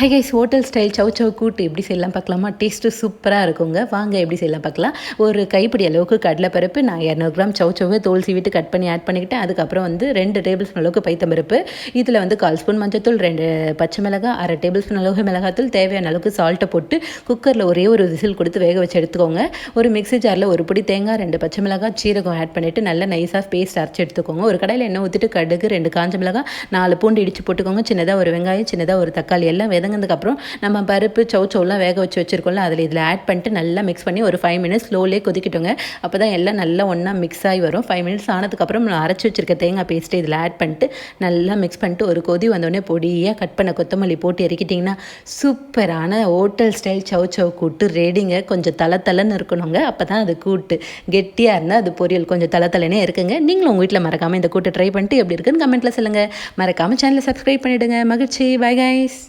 Hi guys hotel style chow chow கூட்டு எப்படி செய்யலாம் பார்க்கலாமா? டேஸ்ட்டு சூப்பராக இருக்குங்க. வாங்க எப்படி செய்யலாம் பார்க்கலாம். ஒரு கைப்பிடி அளவுக்கு கடலைப்பருப்பு நான் இரநூறு கிராம் சவ் சவ்வை தோல் சீவிட்டு கட் பண்ணி ஆட் பண்ணிக்கிட்டேன். அதுக்கப்புறம் வந்து ரெண்டு டேபிள் ஸ்பூன் அளவுக்கு பைத்தம்பருப்பு. இதில் வந்து கால் ஸ்பூன் மஞ்சத்தூள் ரெண்டு பச்சை மிளகாய் அரை டேபிள் ஸ்பூன் அளவுக்கு மிளகாத்தூள் தேவையான அளவுக்கு சால்ட்டை போட்டு குக்கரில் ஒரே ஒரு விசில் கொடுத்து வேக வச்சு எடுத்துக்கோங்க. ஒரு மிக்ஸி ஜாரில் ஒரு பொடி தேங்காய் ரெண்டு பச்சை மிளகாய் சீரகம் ஆட் பண்ணிவிட்டு நல்லா நைஸாக பேஸ்ட் அரைச்சி எடுத்துக்கோங்க. ஒரு கடையில் எண்ணெய் ஊற்றிட்டு கடுகு ரெண்டு காஞ்ச மிளகாய் நாலு பூண்டு இடித்து போட்டுக்கோங்க. சின்னதாக ஒரு வெங்காயம் சின்னதாக ஒரு தக்காளி எல்லாம் வெதங்கினதுக்கப்புறம் நம்ம பருப்பு சௌ சௌலாம் வேக வச்சு வச்சுருக்கோம்ல அதில் இதில் ஆட் பண்ணிட்டு நல்லா மிக்ஸ் பண்ணி ஒரு ஃபைவ் மினிட்ஸ் ஸ்லோலே கொதிக்கிட்டோங்க. அப்போ தான் எல்லாம் நல்லா ஒன்றா மிக்ஸ் ஆகி வரும். ஃபைவ் மினிட்ஸ் ஆனதுக்கப்புறம் நான் அரைச்சி வச்சிருக்க தேங்காய் பேஸ்ட்டு இதில் ஆட் பண்ணிட்டு நல்லா மிக்ஸ் பண்ணிட்டு ஒரு கொதி வந்தோடனே பொடியாக கட் பண்ண கொத்தமல்லி போட்டு இறக்கிட்டிங்கன்னா சூப்பரான ஹோட்டல் ஸ்டைல் சௌ சௌ கூட்டு ரெடிங்க கொஞ்சம் தலை தலைன்னு இருக்கணுங்க. அப்போ தான் அது கூட்டு. கெட்டியாக இருந்தால் அது பொரியல் கொஞ்சம் தலை தலைனே இருக்குங்க. நீங்களும் உங்கள் வீட்டில் மறக்காமல் இந்த கூட்டு ட்ரை பண்ணிட்டு எப்படி இருக்குன்னு கமெண்ட்டில் சொல்லுங்கள் மறக்காமல் சேனலை சப்ஸ்கிரைப் பண்ணிவிடுங்க மகிழ்ச்சி. Bye guys